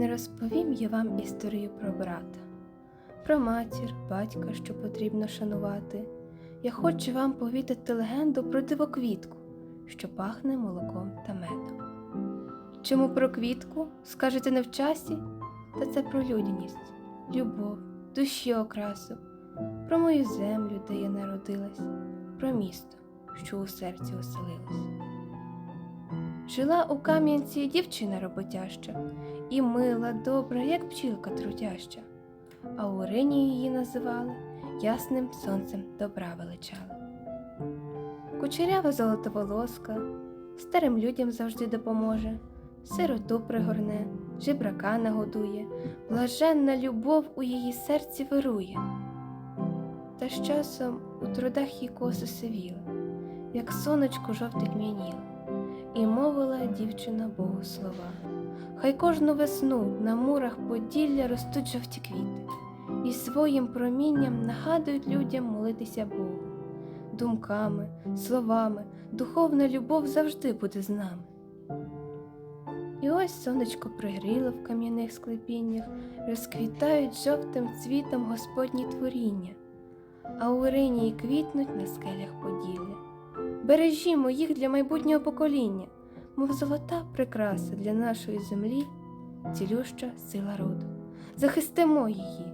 Розповім я вам історію про брата, про матір, батька, що потрібно шанувати. Я хочу вам повідати легенду про дивоквітку, що пахне молоком та медом. Чому про квітку, скажете не в часі? Та це про людяність, любов, душі окрасу, про мою землю, де я народилась, про місто, що у серці оселилось. Жила у Кам'янці дівчина роботяща, і мила, добра, як пчілка трудяща, а у Рині її називали ясним сонцем добра величали. Кучерява золотоволоска, старим людям завжди допоможе, сироту пригорне, жебрака нагодує, блаженна любов у її серці вирує. Та з часом у трудах її коси сивіли, як сонечко жовте тьмяніла, і мовила дівчина Богу слова. Хай кожну весну на мурах Поділля ростуть жовті квіти, і своїм промінням нагадують людям молитися Богу. Думками, словами, духовна любов завжди буде з нами. І ось сонечко пригріло в кам'яних склепіннях, розквітають жовтим цвітом Господні творіння, а у Ирині й квітнуть на скелях Поділля. Бережімо їх для майбутнього покоління, мов золота прикраса для нашої землі, цілюща сила роду. Захистимо її,